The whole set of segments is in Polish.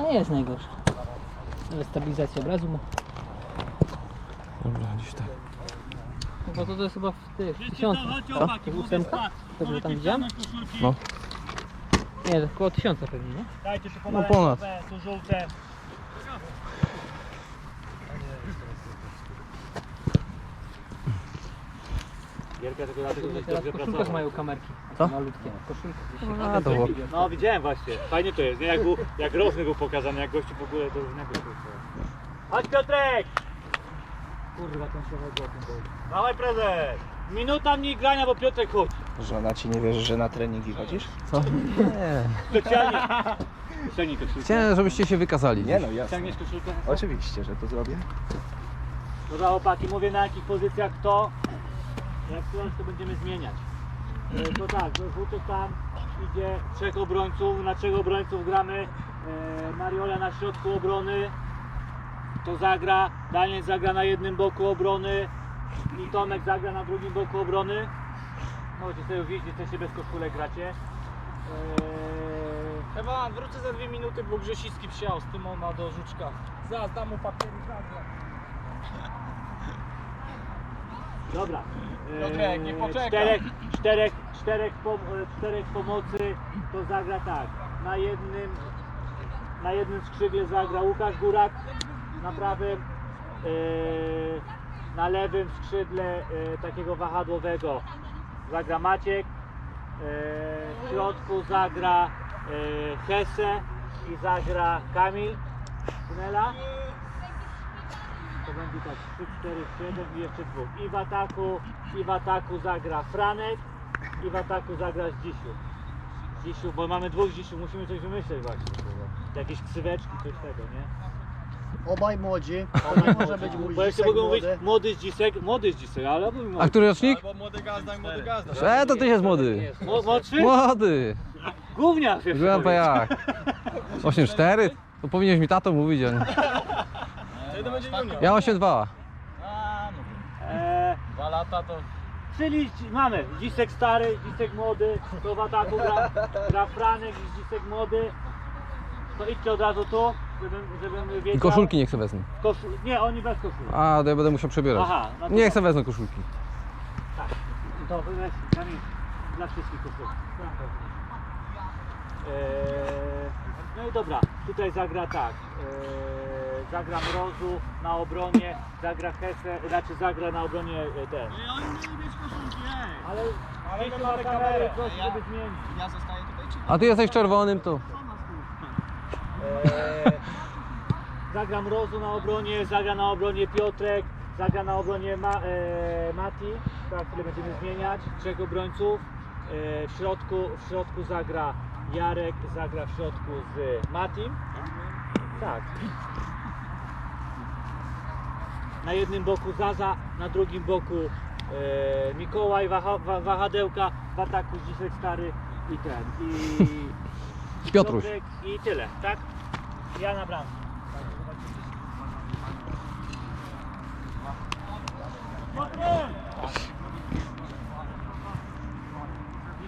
A nie jest najgorsze. Ale stabilizacja obrazu ma. Dobra, gdzieś tak. No bo to, to jest chyba w tych tysiącach. To jest ósemka? To, że tam widziałem? No. Nie, to około tysiąca pewnie, nie? Dajcie tu No pomarańczowe, tu żółte. Gierka tylko dlatego, że Teraz dobrze w koszulkach pracował. mają kamerki. Co? Malutkie. Koszulki. A, to było. No widziałem właśnie, fajnie to jest, nie? Jak, był, jak Rosny był pokazany, jak gościu w ogóle do różnego szło. Chodź Piotrek! Kurwa, ten się chodzi boi. Dawaj prezes! Minuta mniej grania, bo Piotrek chodź. Żona ci nie wierzy, że na treningi chodzisz? Co? Nie. Specjalnie. Ściągnij koszulkę. Chciałem, żebyście się wykazali. Nie no, jasne. Ściągniesz koszulkę? Oczywiście, że to zrobię. Dobra chłopaki, mówię na jakich pozycjach kto. Jak któraś to będziemy zmieniać. E, To tak, do żółtych tam idzie trzech obrońców, na trzech obrońców gramy e, Mariola na środku obrony. To zagra, Daniel zagra na jednym boku obrony i Tomek zagra na drugim boku obrony. Możecie sobie widzieć, się bez koszulek gracie. E, Ewa, wrócę za dwie minuty, bo Grzesicki przyjechał z Tymona do Żuczka. Zaraz dam mu papiery, zaraz. Dobra. Piotrek, nie Eee, poczekaj. Czterech, czterech, czterech, pom- e, czterech pomocy to zagra tak. Na jednym, na jednym skrzydle zagra Łukasz Górak, na prawym, eee, na lewym skrzydle e, takiego wahadłowego zagra Maciek, w środku zagra e, Hesse i zagra Kamil Tunela. Będzie tak 3, 4, 7 i jeszcze dwóch. I w ataku, i w ataku zagra Franek, i w ataku zagra Zdzisiu. Zdzisiu, bo mamy dwóch Zdzisiu, musimy coś wymyśleć właśnie. Jakieś ksyweczki, coś tego, nie? Obaj młodzi, O, to nie może być mój Bo jeszcze mogą mówić młody. młody Zdzisek, młody Zdzisek, ale mówimy A który rocznik? Albo młody gazda i młody gazda. E, to ty jest młody. Mo- Młodszy? Młody. Gówniarz jeszcze powiedz. jak. 8-4? To powinieneś mi tato mówić, a nie. To będzie junior. Ja 8-2. A, no. Eee, Dwa lata to... Czyli mamy Dzisek stary, Dzisek młody, to w ataku gra, gra Franek i Dzisek młody. To idźcie od razu tu, żebym, żebym wiedział. I koszulki nie chcę wezmę. Koszu... Nie, oni bez koszulek. A, to ja będę musiał przebierać. Aha, no to Nie chcę wezmę koszulki. Tak. To weź, Kamil, dla wszystkich koszulek. Eee, no i dobra, tutaj zagra tak. Eee, zagra Mrozu na obronie, zagra Hesse, znaczy zagra na obronie e, ten. oni mieli mieć koszulki, ej! Ale, Ale my ma mamy kamerę, proszę, Ja- żeby zmienić. Ja zostaję tutaj czy... A ty jesteś czerwonym, to. Eee, zagra Mrozu na obronie, zagra na obronie Piotrek, zagra na obronie Ma, e, Mati. Za chwilę będziemy zmieniać trzech obrońców. E, w, środku, w środku zagra Jarek, zagra w środku z Matim. Tak. Na jednym boku Zaza, na drugim boku e, Mikołaj, Waha, Wa- Wahadełka, w ataku stary i ten. I Piotruś. Piotrek I tyle, tak? Ja na bramkę.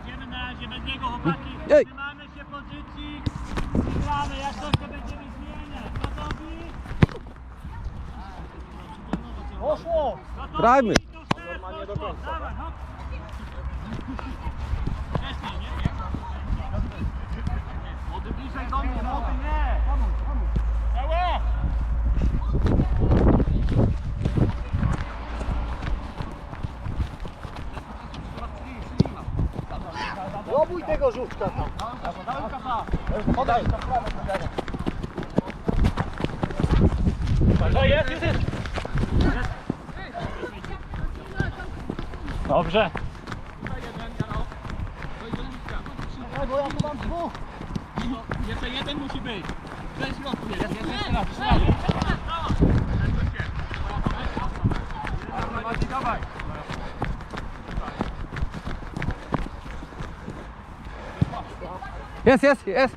Idziemy na razie bez niego chłopaki. Ej. Trzymamy się pozycji. i Gramy, jak coś to będziemy zmieniać. Gotowi? Poszło! Gotowi? Grajmy. Normalnie do końca? Młody bliżej do mnie, młody nie. Całe! Robuj tego żółtka tam. Podaj! To jest, jest, jest. Dobrze. Bo ja tu mam dwóch. Jeszcze jeden musi być. Cześć środku jest. Jest, Jeszcze raz, jeszcze raz. Dawaj. Jest, jest, jest.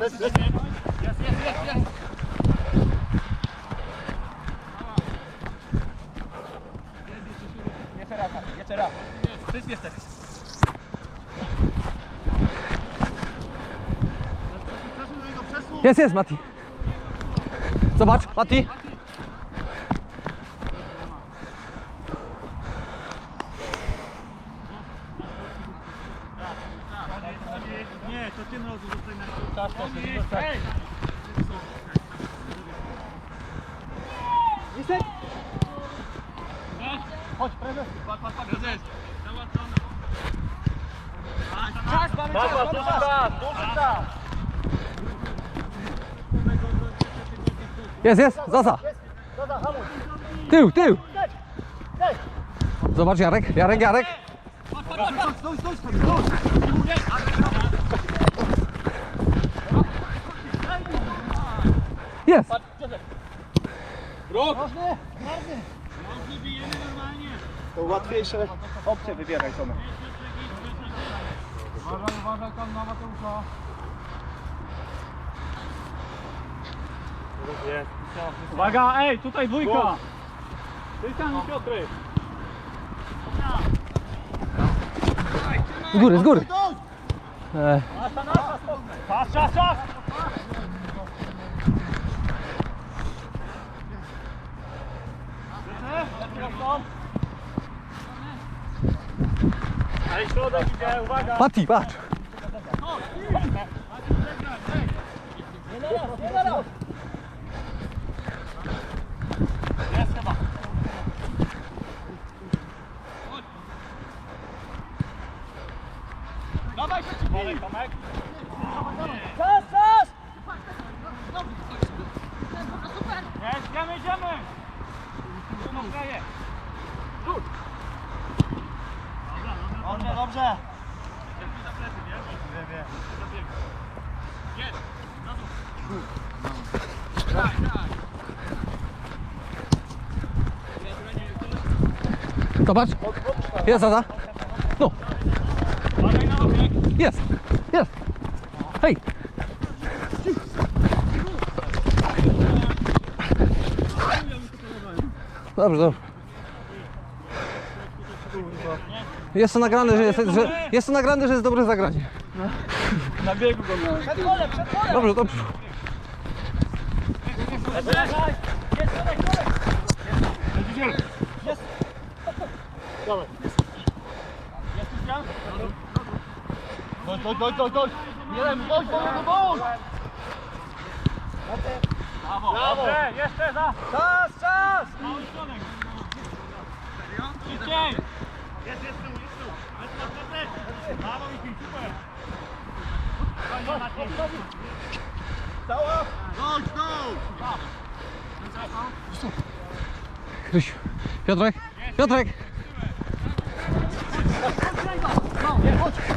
Jest, jest, jest, jest. Jeszcze raz, jeszcze raz. Wszyscy jesteś. Jest, jest, Mati. Zobacz, Mati. Nie, to tym razem zostań na Czas też, Ej! Chodź, prezes. Patrz, patrz, patrz, prezes. Czas, mamy czas, mamy czas. czas, duży czas. Jest, jest, Zaza. Zaza, hamuj. Tył, tył. Zobacz, Jarek, Jarek, Jarek. Stój, stój, stój, stój. Jest. Rok! Ważny. To łatwiejsze opcje wybieraj, Tomek. Uważaj, uważaj tam na Mateusza. Uwaga, ej, tutaj dwójka. Krystian i Piotry. Z góry, z góry. E, Czas, czas, czas. Ale środek idzie, uwaga. Mati, patrz. Dawaj, Uważaj, Tomek. Czas, czas. Jest, idziemy, idziemy. Tu kleje. Dobrze. Zobacz. Jest, Zaza. No, jest, jest. Hej. Dobrze, dobrze. Jest to nagrane, że jest, że, jest to nagrane, że jest dobre zagranie. Na biegu go miałem. Przed polem, przed polem. Dobrze, dobrze. Dojdź, dojdź, dojdź, dojdź, dojdź. Jeden, dojdź, dojdź, dojdź. Dobrze, jeszcze za. Czas, czas. Mały środek. Szybciej. Jest, jest tu, jest tu. Jest na plecy. Brawo, Miki, super. Fajnie, Krysiu. Piotrek, Piotrek. Chodź.